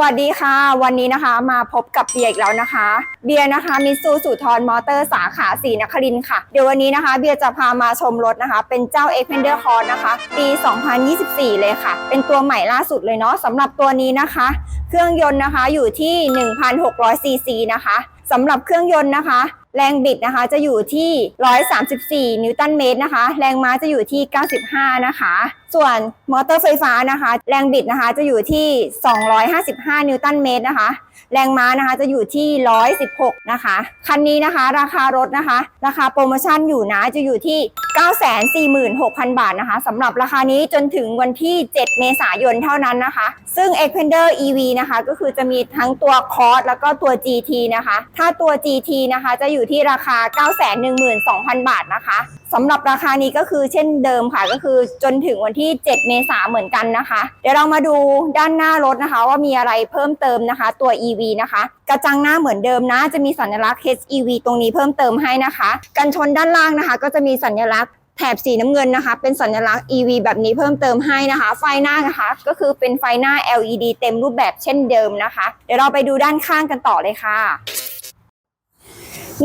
วัสดีค่ะ วันนี้นะคะมาพบกับเบียร์อีกแล้วนะคะ เบียร์นะคะมิสูสุทรมอเตอร์สาขาสีนครินค่ะ เดี๋ยววันนี้นะคะ เบียร์จะพามาชมรถนะคะ เป็นเจ้า e x p e n d e r c o r นะคะ ปี 2024 เลยค่ะ เป็นตัวใหม่ล่าสุดเลยเนาะสำหรับตัวนี้นะคะ เครื่องยนต์นะคะอยู่ที่ 1,600 ซีซีนะคะสำหรับเครื่องยนต์นะคะแรงบิดนะคะจะอยู่ที่ 134 นิวตันเมตรนะคะ แรงม้าจะอยู่ที่ 95 นะคะ ส่วนมอเตอร์ไฟฟ้านะคะ แรงบิดนะคะจะอยู่ที่ 255 นิวตันเมตรนะคะ แรงม้านะคะจะอยู่ที่ 116 นะคะ คันนี้นะคะราคารถนะคะ ราคาโปรโมชั่นอยู่นะจะอยู่ที่ 946,000 บาทนะคะสำหรับราคานี้จนถึงวันที่ 7 เมษายนเท่านั้นนะคะ ซึ่ง Xpander EV นะคะก็คือจะมีทั้งตัว Cross แล้วก็ตัว GT นะคะ ถ้าตัว GT นะคะจะอยู่ที่ราคา 912,000 บาทนะคะสำหรับราคานี้ก็คือเช่นเดิมค่ะก็คือจนถึงวันที่7 เมษาเหมือนกันนะคะ เดี๋ยวเรามาดูด้านหน้ารถนะคะ ว่ามีอะไรเพิ่มเติมนะคะ ตัว EV นะคะ กระจังหน้าเหมือนเดิมนะ จะมีสัญลักษณ์ HEV ตรงนี้เพิ่มเติมให้นะคะ กันชนด้านล่างนะคะ ก็จะมีสัญลักษณ์แถบสีน้ำเงินนะคะ เป็นสัญลักษณ์ EV แบบนี้เพิ่มเติมให้นะคะ ไฟหน้านะคะ ก็คือเป็นไฟหน้า LED เต็มรูปแบบเช่นเดิมนะคะ เดี๋ยวเราไปดูด้านข้างกันต่อเลยค่ะ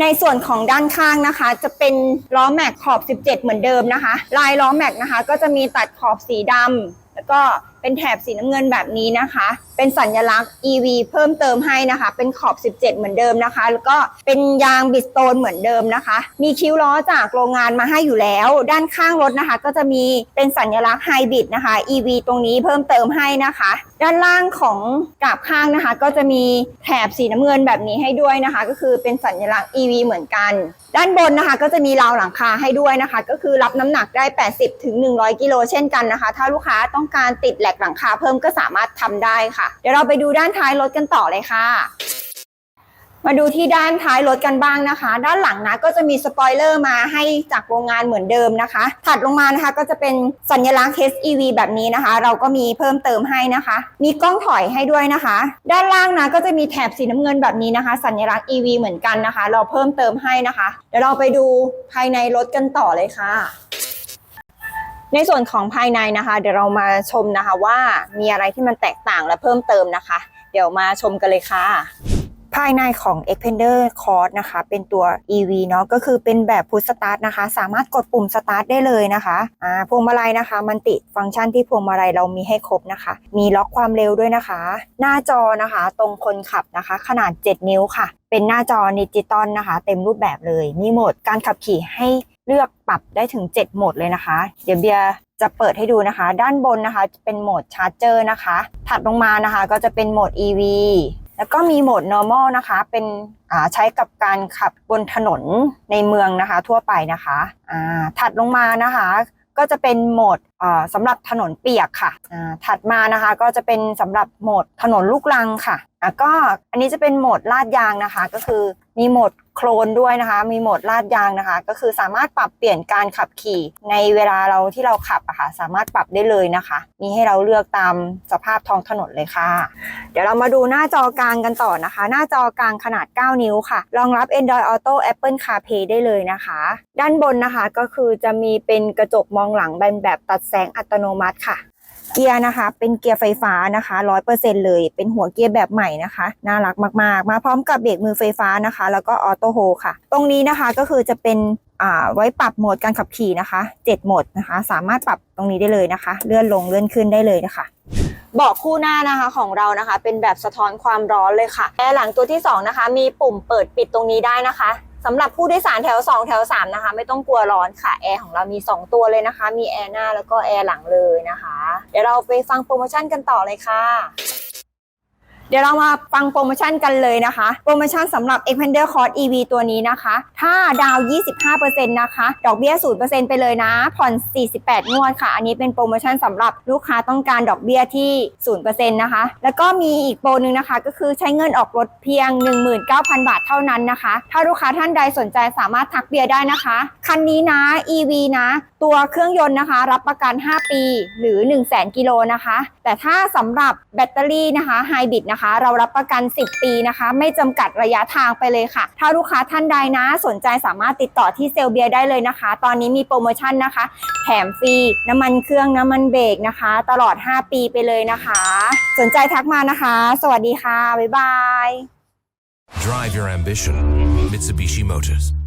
ในส่วนของด้านข้างนะคะ จะเป็นล้อแม็กขอบ 17 เหมือนเดิมนะคะ ลายล้อแม็กนะคะ ก็จะมีตัดขอบสีดำแล้วก็ เป็นแถบสีน้ำเงินแบบนี้นะคะ เป็นสัญลักษณ์ EV เพิ่มเติมให้นะคะ เป็นขอบ 17 เหมือนเดิมนะคะ แล้วก็เป็นยางบิสโตนเหมือนเดิมนะคะ มีคิ้วล้อจากโรงงานมาให้อยู่แล้ว ด้านข้างรถนะคะ ก็จะมีเป็นสัญลักษณ์ไฮบริดนะคะ EV ตรงนี้เพิ่มเติมให้นะคะ ด้านล่างของกราบข้างนะคะ ก็จะมีแถบสีน้ำเงินแบบนี้ให้ด้วยนะคะ ก็คือเป็นสัญลักษณ์ EV เหมือนกัน ด้านบนนะคะ ก็จะมีราวหลังคาให้ด้วยนะคะ ก็คือรับน้ำหนักได้ 80ถึง100 กิโลเช่นกันนะคะ ถ้าลูกค้าต้องการติดแหลกหลังคาเพิ่มก็สามารถทำได้ค่ะ เดี๋ยวเราไปดูด้านท้ายรถกันต่อเลยค่ะมาดูที่ด้านท้ายรถกันบ้างนะคะ ด้านหลังนะก็จะมีสปอยเลอร์มาให้จากโรงงานเหมือนเดิมนะคะ ถัดลงมานะคะก็จะเป็นสัญลักษณ์ HEV แบบนี้นะคะ เราก็มีเพิ่มเติมให้นะคะ มีกล้องถอยให้ด้วยนะคะ ด้านล่างนะก็จะมีแถบสีน้ำเงินแบบนี้นะคะ สัญลักษณ์ EV เหมือนกันนะคะ เราเพิ่มเติมให้นะคะ เดี๋ยวเราไปดูภายในรถกันต่อเลยค่ะ ในส่วนของภายในนะคะ เดี๋ยวเรามาชมนะคะว่ามีอะไรที่มันแตกต่างและเพิ่มเติมนะคะ เดี๋ยวมาชมกันเลยค่ะ ภายในของ Expander Cross นะคะ เป็นตัว EV เนาะก็คือเป็นแบบ Push Start นะคะ สามารถกดปุ่ม Start ได้เลยนะคะอ่าพวงมาลัยนะคะ มันติฟังก์ชันที่พวงมาลัยเรามีให้ครบนะคะ มีล็อกความเร็วด้วยนะคะ หน้าจอนะคะ ตรงคนขับนะคะ ขนาด 7 นิ้วค่ะ เป็นหน้าจอดิจิตอลนะคะ เต็มรูปแบบเลย มีโหมดการขับขี่ให้ เลือกปรับได้ถึง 7 โหมดเลยนะคะ เดี๋ยวเบียร์จะเปิดให้ดูนะคะ ด้านบนนะคะจะเป็นโหมดชาร์จเจอร์นะคะ ถัดลงมานะคะก็จะเป็นโหมด EV แล้วก็มีโหมด normal นะคะ เป็นอ่าใช้กับการขับบนถนนในเมืองนะคะทั่วไปนะคะอ่าถัดลงมานะคะก็จะเป็นโหมดอ่าสำหรับถนนเปียกค่ะอ่าถัดมานะคะก็จะเป็นสำหรับโหมดถนนลูกรังค่ะแล้วก็อันนี้จะเป็นโหมดลาดยางนะคะ ก็คือมีโหมด โคลนด้วยนะคะ มีโหมดลาดยางนะคะ ก็คือสามารถปรับเปลี่ยนการขับขี่ ในเวลาเราที่เราขับอะค่ะ สามารถปรับได้เลยนะคะ มีให้เราเลือกตามสภาพท้องถนนเลยค่ะ เดี๋ยวเรามาดูหน้าจอกลางกันต่อนะคะ หน้าจอกลางขนาด 9 นิ้วค่ะ รองรับ Android Auto Apple CarPlay ได้เลยนะคะ ด้านบนนะคะก็คือจะมีเป็นกระจกมองหลังเป็นแบบตัดแสงอัตโนมัติค่ะ เกียร์นะคะ เป็นเกียร์ไฟฟ้านะคะ100%เปอร์เซ็นเลย เป็นหัวเกียร์แบบใหม่นะคะ น่ารักมากๆ มาพร้อมกับเบรกมือไฟฟ้านะคะ แล้วก็ออโต้โฮค่ะ ตรงนี้นะคะก็คือจะเป็นอ่าไว้ปรับโหมดการขับขี่นะคะ 7 โหมดนะคะ สามารถปรับตรงนี้ได้เลยนะคะ เลื่อนลงเลื่อนขึ้นได้เลยนะคะเบาะคู่หน้านะคะของเรานะคะ เป็นแบบสะท้อนความร้อนเลยค่ะแอร์หลังตัวที่สองนะคะ มีปุ่มเปิดปิดตรงนี้ได้นะคะสำหรับผู้โดยสารแถว 2 แถว 3 นะคะ ไม่ต้องกลัวร้อนค่ะแอร์ของเรามี 2 ตัวเลยนะคะ มีแอร์หน้าแล้วก็แอร์หลังเลยนะคะ เดี๋ยวเราไปฟังโปรโมชั่นกันต่อเลยค่ะ เดี๋ยวเรามาฟังโปรโมชั่นกันเลยนะคะ โปรโมชั่นสำหรับ Expander Cross EV ตัวนี้นะคะ ถ้าดาว 25%นะคะ ดอกเบี้ย 0%ไปเลยนะ ผ่อน 48 งวดค่ะ อันนี้เป็นโปรโมชั่นสำหรับลูกค้าต้องการดอกเบี้ยที่ 0%นะคะ แล้วก็มีอีกโปรหนึ่งนะคะ ก็คือใช้เงินออกรถเพียง 19,000 บาทเท่านั้นนะคะ ถ้าลูกค้าท่านใดสนใจสามารถทักเบียร์ได้นะคะ คันนี้นะ EV นะ ตัวเครื่องยนต์นะคะ รับประกัน 5 ปี หรือ 1 0 0 0 0 0กิโลนะคะ แต่ถ้าสำหรับแบตเตอรี่นะคะไฮบริดนะคะนะคะ เรารับประกัน 10 ปีนะคะ ไม่จำกัดระยะทางไปเลยค่ะ ถ้าลูกค้าท่านใดนะ สนใจสามารถติดต่อที่เซลเบียได้เลยนะคะ ตอนนี้มีโปรโมชั่นนะคะ แถมฟรีน้ำมันเครื่องน้ำมันเบรกนะคะ ตลอด 5 ปีไปเลยนะคะ สนใจทักมานะคะ สวัสดีค่ะบ๊ายบาย Drive your ambition. Mitsubishi Motors.